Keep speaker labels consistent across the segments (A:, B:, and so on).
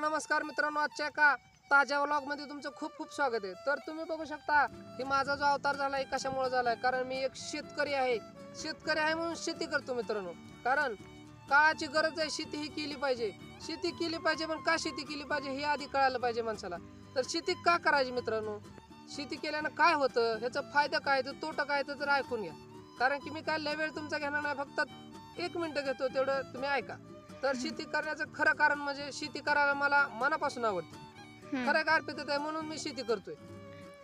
A: नमस्कार मित्रांनो आजच्या एका ताज्या व्लॉगमध्ये तुमचं खूप खूप स्वागत आहे. तर तुम्ही बघू शकता की माझा जो अवतार झालाय कशामुळे झालाय? कारण मी एक शेतकरी आहे. शेतकरी आहे म्हणून शेती करतो मित्रांनो. कारण काळाची गरज आहे शेती ही केली पाहिजे. शेती केली पाहिजे पण का शेती केली पाहिजे हे आधी कळायला पाहिजे माणसाला. तर शेती का करायची मित्रांनो? शेती केल्यानं काय होतं? ह्याचा फायदा काय तर तोटा काय तर ऐकून घ्या. कारण की मी काय लय वेळ तुमचा घेणार नाही फक्त एक मिनटं घेतो तेवढं तुम्ही ऐका. तर शेती करण्याचं खरं कारण म्हणजे शेती करायला मला मनापासून आवडते.
B: हम्म.
A: खरं काय अर्पित आहे म्हणून मी शेती करतोय.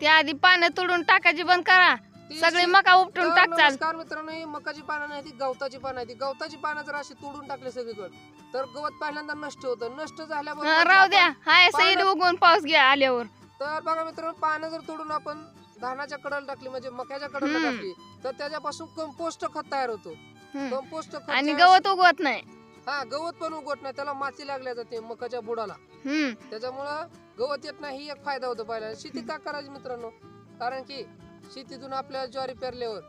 B: त्या आधी पानं तोडून टाकायची बंद करा.
A: ती
B: सगळी
A: शे-
B: मका उपटून
A: तर
B: टाकचाल.
A: नमस्कार मित्रांनो ही मकाची पानं नाही ती गवताची पानं आहे. ती गवताची पानं जर अशी तोडून टाकली सगळीकडे तर गवत पहिल्यांदा नष्ट होतं. नष्ट
B: हं,
A: जे
B: राहू द्या. हाय
A: पानं-
B: उगवून पाऊस घ्या आल्यावर.
A: तर बघा मित्रांनो पानं जर तोडून आपण धानाच्या कडाला टाकली म्हणजे मक्याच्या कडाला
B: हम्म.
A: टाकली तर त्याच्यापासून कंपोस्ट खत तयार होतो.
B: हं.
A: कंपोस्ट खत
B: आणि गवत उगवत नाही.
A: हा गवत पण उगवत नाही. त्याला माती लागल्या जाते मकाच्या बुडाला.
B: हम्म.
A: त्याच्यामुळं गवत येत नाही ही एक फायदा होतो पहिला शेती का करायची मित्रांनो? कारण की शेतीतून आपल्या ज्वारी पेरल्यावर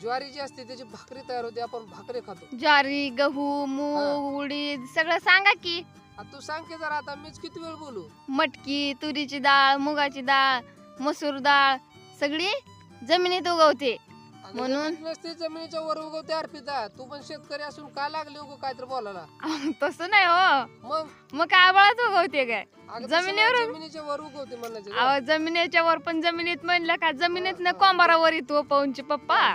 A: ज्वारी जी असते त्याची भाकरी तयार होते आपण भाकरी खातो.
B: ज्वारी गहू मूग उडीद सगळं सांगा की.
A: आता तू सांग की जरा आता मीच किती वेळ बोलू?
B: मटकी तुरीची डाळ मुगाची डाळ मसूर डाळ सगळी जमिनीत उगवते. म्हणून?
A: नसते जमिनीच्या वर उगवते अर्पिता तू पण शेतकरी असून का लागली उगव काय तर बोलायला?
B: तसं नाही हो.
A: मग?
B: मग काय आबाळात उगवते काय?
A: अगं तसं नाही,
B: जमिनीवर-
A: जमिनीच्या वर उगवते म्हणायचं
B: अहो, जमिनीच्या वर पण जमिनीत म्हणलं का? जमिनीत कोंबारावर येतो पाहूनचे पप्पा.